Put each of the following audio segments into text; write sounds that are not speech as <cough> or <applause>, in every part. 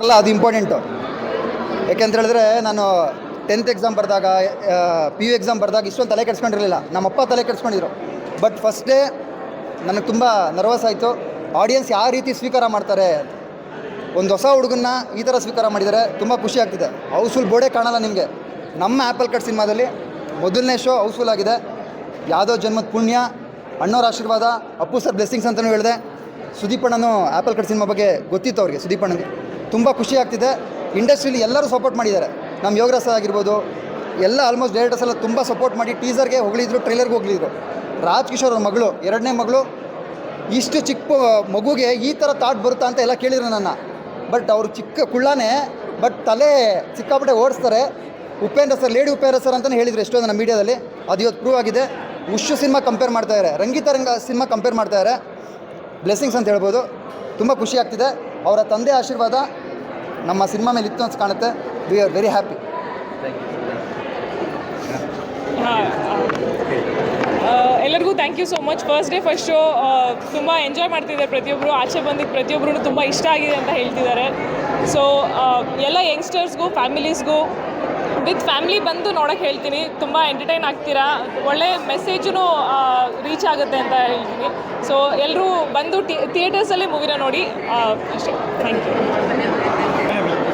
ಅಲ್ಲ ಅದು ಇಂಪಾರ್ಟೆಂಟು ಯಾಕೆಂತ ಹೇಳಿದ್ರೆ ನಾನು ಟೆಂತ್ ಎಕ್ಸಾಮ್ ಬರೆದಾಗ ಪಿ ಯು ಎಕ್ಸಾಮ್ ಬರೆದಾಗ ಇಷ್ಟೊಂದು ತಲೆ ಕೆಡಿಸ್ಕೊಂಡಿರಲಿಲ್ಲ. ನಮ್ಮಪ್ಪ ತಲೆ ಕೆಡಿಸ್ಕೊಂಡಿದ್ರು. ಬಟ್ ಫಸ್ಟ್ ಡೇ ನನಗೆ ತುಂಬ ನರ್ವಸ್ ಆಯಿತು. ಆಡಿಯನ್ಸ್ ಯಾವ ರೀತಿ ಸ್ವೀಕಾರ ಮಾಡ್ತಾರೆ, ಒಂದು ಹೊಸ ಹುಡುಗನ್ನ ಈ ಥರ ಸ್ವೀಕಾರ ಮಾಡಿದರೆ ತುಂಬ ಖುಷಿ ಆಗ್ತಿದೆ. ಹೌಸ್ಫುಲ್ ಬೋರ್ಡೇ ಕಾಣಲ್ಲ ನಿಮಗೆ. ನಮ್ಮ ಆ್ಯಪಲ್ ಕಟ್ ಸಿನಿಮಾದಲ್ಲಿ ಮೊದಲನೇ ಶೋ ಹೌಸ್ಫುಲ್ ಆಗಿದೆ. ಯಾವುದೋ ಜನ್ಮದ ಪುಣ್ಯ ಅಣ್ಣವ್ರ ಆಶೀರ್ವಾದ, ಅಪ್ಪು ಸರ್ ಬ್ಲೆಸ್ಸಿಂಗ್ಸ್ ಅಂತಲೂ ಹೇಳಿದೆ. ಸುದೀಪಣ್ಣನೂ ಆ್ಯಪಲ್ ಕಟ್ ಸಿನಿಮಾ ಬಗ್ಗೆ ಗೊತ್ತಿತ್ತು ಅವ್ರಿಗೆ, ಸುದೀಪ್ ಅಣ್ಣನಿಗೆ ತುಂಬ ಖುಷಿ ಆಗ್ತಿದೆ. ಇಂಡಸ್ಟ್ರೀಲಿ ಎಲ್ಲರೂ ಸಪೋರ್ಟ್ ಮಾಡಿದ್ದಾರೆ. ನಮ್ಮ ಯೋಗರಸ ಆಗಿರ್ಬೋದು, ಎಲ್ಲ ಆಲ್ಮೋಸ್ಟ್ ಡೈರೆಕ್ಟರ್ಸ್ ಎಲ್ಲ ತುಂಬ ಸಪೋರ್ಟ್ ಮಾಡಿ ಟೀಸರ್ಗೆ ಹೊಗಳಿದ್ರು ಟ್ರೈಲರ್ಗೆ ಹೋಗ್ಲಿದ್ರು ರಾಜ್ ಕಿಶೋರ್ ಅವ್ರ ಮಗಳು, ಎರಡನೇ ಮಗಳು, ಇಷ್ಟು ಚಿಕ್ಕ ಮಗುಗೆ ಈ ಥರ ಥಾಟ್ ಬರುತ್ತಾ ಅಂತ ಎಲ್ಲ ಕೇಳಿದ್ರು ನನ್ನ. ಬಟ್ ಅವ್ರು ಚಿಕ್ಕ ಕುಳ್ಳಾನೇ ಬಟ್ ತಲೆ ಸಿಕ್ಕಾಪಟ್ಟೆ ಓಡಿಸ್ತಾರೆ. Upendra sir lady Upendra sir ಅಂತಲೇ ಹೇಳಿದ್ರು ಎಷ್ಟೋ ಜನ ಮೀಡಿಯಾದಲ್ಲಿ. ಅದು ಇವತ್ತು ಪ್ರೂವ್ ಆಗಿದೆ. ಉಶು ಸಿನಿಮಾ ಕಂಪೇರ್ ಮಾಡ್ತಾ ಇದ್ದಾರೆ ರಂಗಿತ ರಂಗ ಸಿನಿಮಾ ಕಂಪೇರ್ ಮಾಡ್ತಾ ಇದ್ದಾರೆ ಬ್ಲೆಸ್ಸಿಂಗ್ಸ್ ಅಂತ ಹೇಳ್ಬೋದು. ತುಂಬ ಖುಷಿ ಆಗ್ತಿದೆ. ಅವರ ತಂದೆ ಆಶೀರ್ವಾದ ನಮ್ಮ ಸಿನಿಮಾ ಮೇಲೆ ಇತ್ತು ಅಂತ ಕಾಣುತ್ತೆ. ವಿ ಆರ್ ವೆರಿ ಹ್ಯಾಪಿ ಎಲ್ಲರಿಗೂ thank you so much first day first show ತುಂಬ ಎಂಜಾಯ್ ಮಾಡ್ತಿದ್ದಾರೆ ಪ್ರತಿಯೊಬ್ಬರು ಆಚೆ ಬಂದಿದ್ದು ಪ್ರತಿಯೊಬ್ಬರು ತುಂಬ ಇಷ್ಟ ಆಗಿದೆ ಅಂತ ಹೇಳ್ತಿದ್ದಾರೆ. ಸೊ ಎಲ್ಲ ಯಂಗ್ಸ್ಟರ್ಸ್ಗೂ ಫ್ಯಾಮಿಲೀಸ್ಗೂ ವಿತ್ ಫ್ಯಾಮಿಲಿ ಬಂದು ನೋಡೋಕ್ಕೆ ಹೇಳ್ತೀನಿ. ತುಂಬ ಎಂಟರ್ಟೈನ್ ಆಗ್ತೀರಾ? ಒಳ್ಳೆ ಮೆಸೇಜೂ ರೀಚ್ ಆಗುತ್ತೆ ಅಂತ ಹೇಳ್ತೀನಿ. ಸೊ ಎಲ್ಲರೂ ಬಂದು ಥಿಯೇಟರ್ಸಲ್ಲೇ ಮೂವಿನ ನೋಡಿ. ಅಷ್ಟೇ. ಥ್ಯಾಂಕ್ ಯು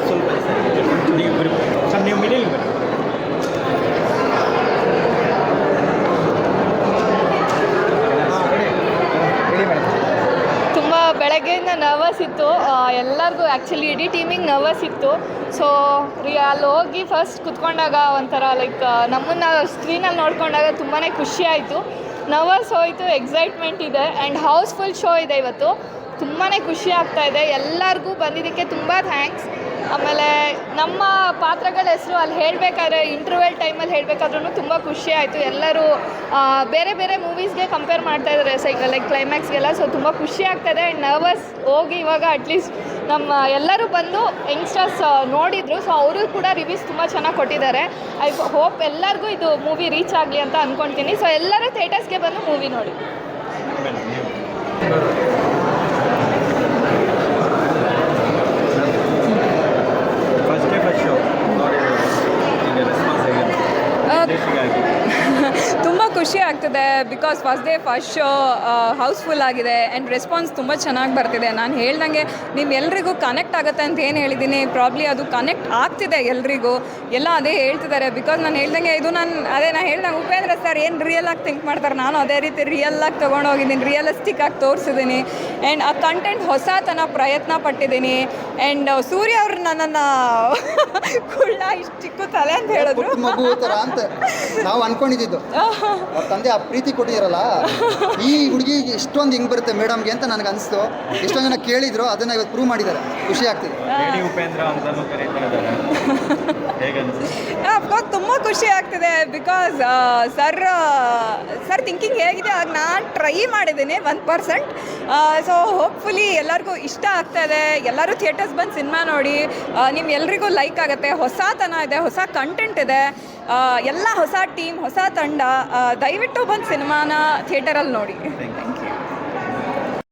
ಸ್ವಲ್ಪ ನೀವು ಬರಿ ಸರ್ ನೀವು ಮಿಡಿಲ್ ಬನ್ನಿ ತುಂಬ ಬೆಳಗ್ಗೆಯಿಂದ ನರ್ವಸ್ ಇತ್ತು. ಎಲ್ಲರಿಗೂ ಆ್ಯಕ್ಚುಲಿ ಇಡೀ ಟೀಮಿಗೆ ನರ್ವಸ್ ಇತ್ತು. ಸೊ ರೀ ಅಲ್ಲಿ ಹೋಗಿ ಫಸ್ಟ್ ಕುತ್ಕೊಂಡಾಗ ಒಂಥರ ಲೈಕ್ ನಮ್ಮನ್ನು ಸ್ಕ್ರೀನಲ್ಲಿ ನೋಡ್ಕೊಂಡಾಗ ತುಂಬಾ ಖುಷಿ ಆಯಿತು. ನರ್ವಸ್ ಹೋಯಿತು ಎಕ್ಸೈಟ್ಮೆಂಟ್ ಇದೆ ಆ್ಯಂಡ್ ಹೌಸ್ಫುಲ್ ಶೋ ಇದೆ ಇವತ್ತು. ತುಂಬಾ ಖುಷಿ ಆಗ್ತಾ ಇದೆ. ಎಲ್ಲರಿಗೂ ಬಂದಿದ್ದಕ್ಕೆ ತುಂಬ ಥ್ಯಾಂಕ್ಸ್ ಆಮೇಲೆ ನಮ್ಮ ಪಾತ್ರಗಳ ಹೆಸರು ಅಲ್ಲಿ ಹೇಳಬೇಕಾದ್ರೆ ಇಂಟರ್ವೆಲ್ ಟೈಮಲ್ಲಿ ಹೇಳಬೇಕಾದ್ರೂ ತುಂಬ ಖುಷಿ ಆಯಿತು. ಎಲ್ಲರೂ ಬೇರೆ ಬೇರೆ ಮೂವೀಸ್ಗೆ ಕಂಪೇರ್ ಮಾಡ್ತಾ ಇದ್ದಾರೆ ಸೈಕ್ ಲೈಕ್ ಕ್ಲೈಮ್ಯಾಕ್ಸ್ಗೆಲ್ಲ ಸೊ ತುಂಬ ಖುಷಿ ಆಗ್ತಾಯಿದೆ ಆ್ಯಂಡ್ ನರ್ವಸ್ ಹೋಗಿ ಇವಾಗ ಅಟ್ಲೀಸ್ಟ್ ನಮ್ಮ ಎಲ್ಲರೂ ಬಂದು ಯಂಗ್ಸ್ಟರ್ಸ್ ನೋಡಿದರು ಸೊ ಅವರು ಕೂಡ ರಿವ್ಯೂಸ್ ತುಂಬ ಚೆನ್ನಾಗಿ ಕೊಟ್ಟಿದ್ದಾರೆ. ಐ ಹೋಪ್ ಎಲ್ಲರಿಗೂ ಇದು ಮೂವಿ ರೀಚ್ ಆಗಲಿ ಅಂತ ಅಂದ್ಕೊಳ್ತೀನಿ ಸೊ ಎಲ್ಲರೂ ಥಿಯೇಟರ್ಸ್ಗೆ ಬಂದು ಮೂವಿ ನೋಡಿ ಬನ್ನಿ ನೀವು ಫಸ್ಟ್ ಡೇ ಫಸ್ಟ್ ಶೋ ಈಗ ರೆಸ್ಪಾನ್ಸ್ ಹೇಗಿದೆ ದೇಶಿಗಾಗಿ ತುಂಬ ಖುಷಿ ಆಗ್ತದೆ because first day first show house full ಆಗಿದೆ ಆ್ಯಂಡ್ ರೆಸ್ಪಾನ್ಸ್ ತುಂಬ ಚೆನ್ನಾಗಿ ಬರ್ತಿದೆ. ನಾನು ಹೇಳ್ದಂಗೆ ನಿಮ್ಮ ಎಲ್ರಿಗೂ ಕನೆಕ್ಟ್ ಆಗುತ್ತೆ ಅಂತ ಏನು ಹೇಳಿದ್ದೀನಿ ಪ್ರಾಬ್ಲಿ ಅದು ಕನೆಕ್ಟ್ ಆಗ್ತಿದೆ ಎಲ್ರಿಗೂ. ಎಲ್ಲ ಅದೇ ಹೇಳ್ತಿದ್ದಾರೆ ಬಿಕಾಸ್ ನಾನು ಹೇಳ್ದಂಗೆ ಇದು ನಾನು ಅದೇ ನಾನು ಹೇಳ್ದಂಗೆ ಉಪೇಂದ್ರ ಸರ್ ಏನು ರಿಯಲ್ ಆಗಿ ಥಿಂಕ್ ಮಾಡ್ತಾರೆ ನಾನು ಅದೇ ರೀತಿ ರಿಯಲ್ ಆಗಿ ತೊಗೊಂಡೋಗಿದ್ದೀನಿ ರಿಯಲಿಸ್ಟಿಕ್ ಆಗಿ ತೋರಿಸಿದ್ದೀನಿ. ಆ್ಯಂಡ್ ಆ ಕಂಟೆಂಟ್ ಹೊಸತನ ಪ್ರಯತ್ನ ಪಟ್ಟಿದ್ದೀನಿ. ಆ್ಯಂಡ್ ಸೂರ್ಯ ಅವರು ನನ್ನನ್ನು <laughs> ಕುಳ್ಳ ಇಷ್ಟು ಚಿಕ್ಕ ತಲೆ ಅಂತ ಹೇಳಿದ್ರು. ನಾವು ಅನ್ಕೊಂಡಿದ್ದು. <laughs> ಅವ್ರ ತಂದೆ ಆ ಪ್ರೀತಿ ಕೊಟ್ಟಿದ್ದೀರಲ್ಲ ಈ ಹುಡುಗಿ ಇಷ್ಟೊಂದು ಹಿಂಗೆ ಬರುತ್ತೆ ಮೇಡಮ್ಗೆ ಅಂತ ನನಗೆ ಅನಿಸ್ತು. ಎಷ್ಟೊಂದು ಜನ ಕೇಳಿದ್ರು ಅದನ್ನ ಇವತ್ತು ಪ್ರೂವ್ ಮಾಡಿದ್ದಾರೆ. ಖುಷಿ ಆಗ್ತಿದೆ. ಅಫ್ಕೋರ್ಸ್ ತುಂಬ ಖುಷಿ ಆಗ್ತಿದೆ ಬಿಕಾಸ್ ಸರ್ ಸರ್ ಥಿಂಕಿಂಗ್ ಹೇಗಿದೆ ಆಗ ನಾನು ಟ್ರೈ ಮಾಡಿದ್ದೀನಿ ಒನ್ ಪರ್ಸೆಂಟ್ ಸೊ ಹೋಪ್ಫುಲಿ ಎಲ್ಲರಿಗೂ ಇಷ್ಟ ಆಗ್ತಾ ಇದೆ. ಎಲ್ಲರೂ ಥಿಯೇಟರ್ಸ್ ಬಂದು ಸಿನಿಮಾ ನೋಡಿ ನಿಮ್ಮ ಎಲ್ರಿಗೂ ಲೈಕ್ ಆಗುತ್ತೆ. ಹೊಸತನ ಇದೆ ಹೊಸ ಕಂಟೆಂಟ್ ಇದೆ. ಎಲ್ಲ ಹೊಸ ಟೀಮ್ ಹೊಸ ತಂಡ ದಯವಿಟ್ಟು ಬಂದು ಸಿನಿಮಾನ ಥಿಯೇಟರಲ್ಲಿ ನೋಡಿ. Thank you